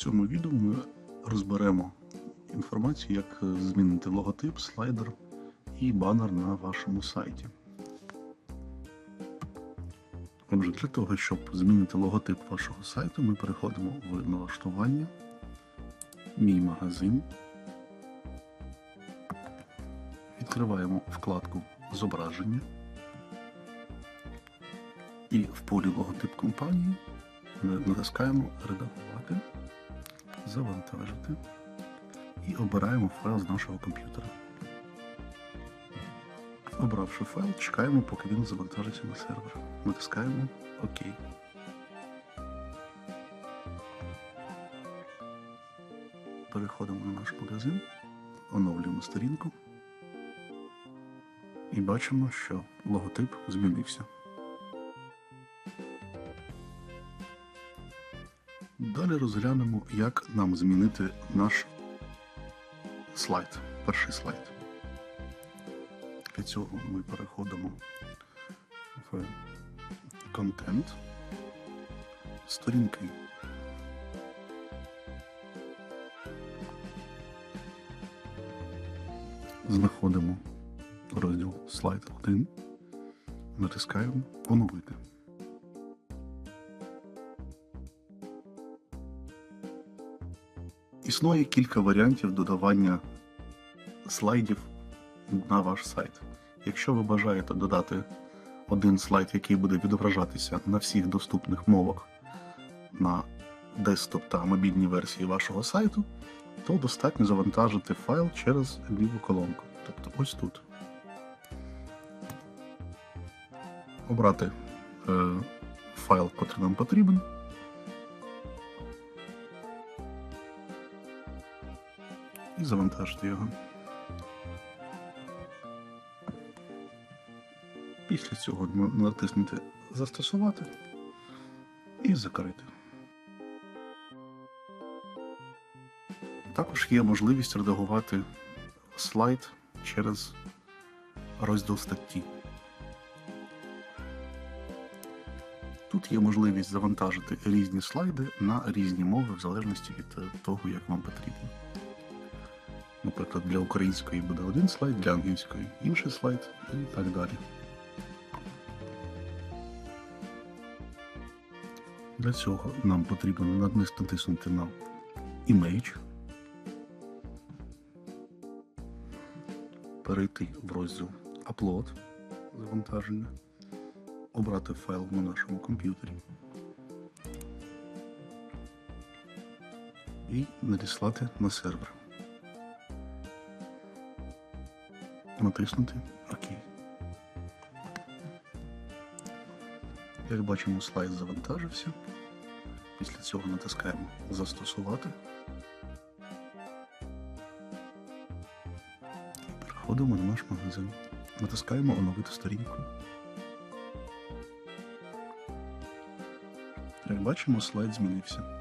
цьому відео ми розберемо інформацію, як е, змінити логотип, слайдер і банер на вашому сайті. Отже, для того, щоб змінити логотип вашого сайту, ми переходимо в налаштування, мій магазин, відкриваємо вкладку Зображення і в полі логотип компанії натискаємо Редагувати, Завантажити і обираємо файл з нашого комп'ютера. Обравши файл, чекаємо, поки він завантажиться на сервер. Натискаємо ОК. Переходимо на наш магазин, оновлюємо сторінку і бачимо, що логотип змінився. Далі розглянемо, як нам змінити наш слайд, перший слайд. Для цього ми переходимо в контент, сторінки. Знаходимо розділ слайд 1, натискаємо Оновити. Існує кілька варіантів додавання слайдів на ваш сайт. Якщо ви бажаєте додати один слайд, який буде відображатися на всіх доступних мовах на десктоп та мобільній версії вашого сайту, то достатньо завантажити файл через ліву колонку. Тобто ось тут. Обрати е, файл, котрий нам потрібен. І завантажити його. Після цього натиснути Застосувати і закрити. Також є можливість редагувати слайд через розділ статті. Тут є можливість завантажити різні слайди на різні мови в залежності від того, як вам потрібно. Наприклад, для української буде один слайд, для англійської інший слайд і так далі. Для цього нам потрібно натиснути на Image, перейти в розділ Upload завантаження, обрати файл на нашому комп'ютері і надіслати на сервер. Натиснути ОК. Як бачимо, слайд завантажився. Після цього натискаємо Застосувати. І переходимо на наш магазин. Натискаємо Оновити сторінку. Як бачимо, слайд змінився.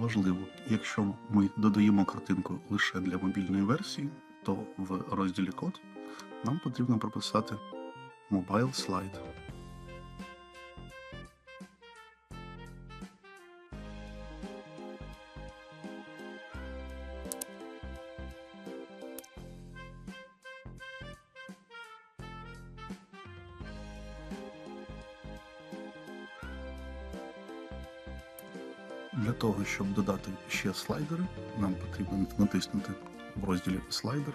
Важливо, якщо ми додаємо картинку лише для мобільної версії, то в розділі код нам потрібно прописати Mobile Slide. Для того, щоб додати ще слайдери, нам потрібно натиснути в розділі Слайдер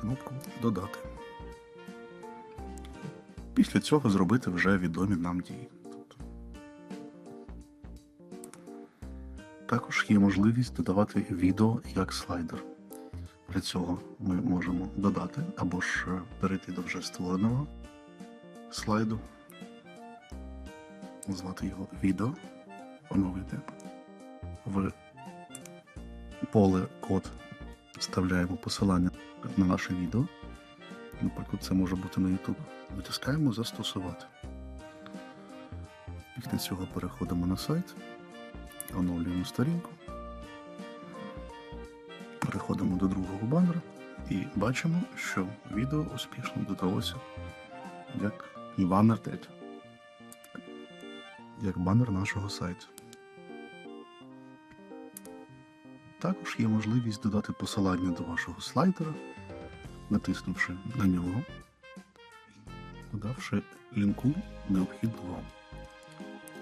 кнопку Додати. Після цього зробити вже відомі нам дії. Тобто Також є можливість додавати відео як слайдер. Для цього ми можемо додати або ж перейти до вже створеного слайду, назвати його відео, оновити в поле код вставляємо посилання на наше відео. Наприклад, це може бути на YouTube. Натискаємо Застосувати. Після цього переходимо на сайт, оновлюємо сторінку, переходимо до другого банера і бачимо, що відео успішно додалося як і банер 3. як банер нашого сайту. Також є можливість додати посилання до вашого слайдера, натиснувши на нього, додавши лінку необхідну вам.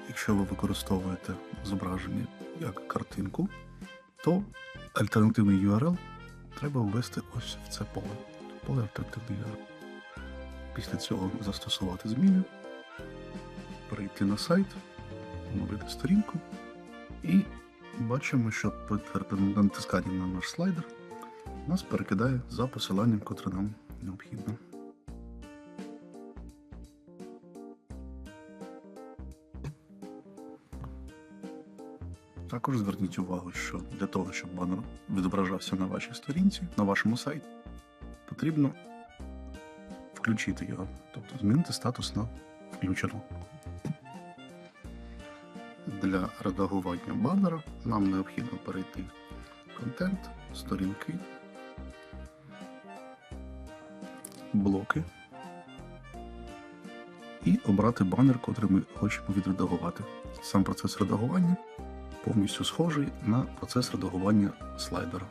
Якщо ви використовуєте зображення як картинку, то альтернативний URL треба ввести ось в це поле. Поле альтернативний URL. Після цього застосувати зміни, перейти на сайт, оновити сторінку і бачимо, що при натисканні на наш слайдер нас перекидає за посиланням, котре нам необхідно. Також зверніть увагу, що для того, щоб банер відображався на вашій сторінці, на вашому сайті, потрібно включити його, тобто змінити статус на включено. Для редагування банера нам необхідно перейти в контент, сторінки, блоки і обрати банер, котрий ми хочемо відредагувати. Сам процес редагування повністю схожий на процес редагування слайдера.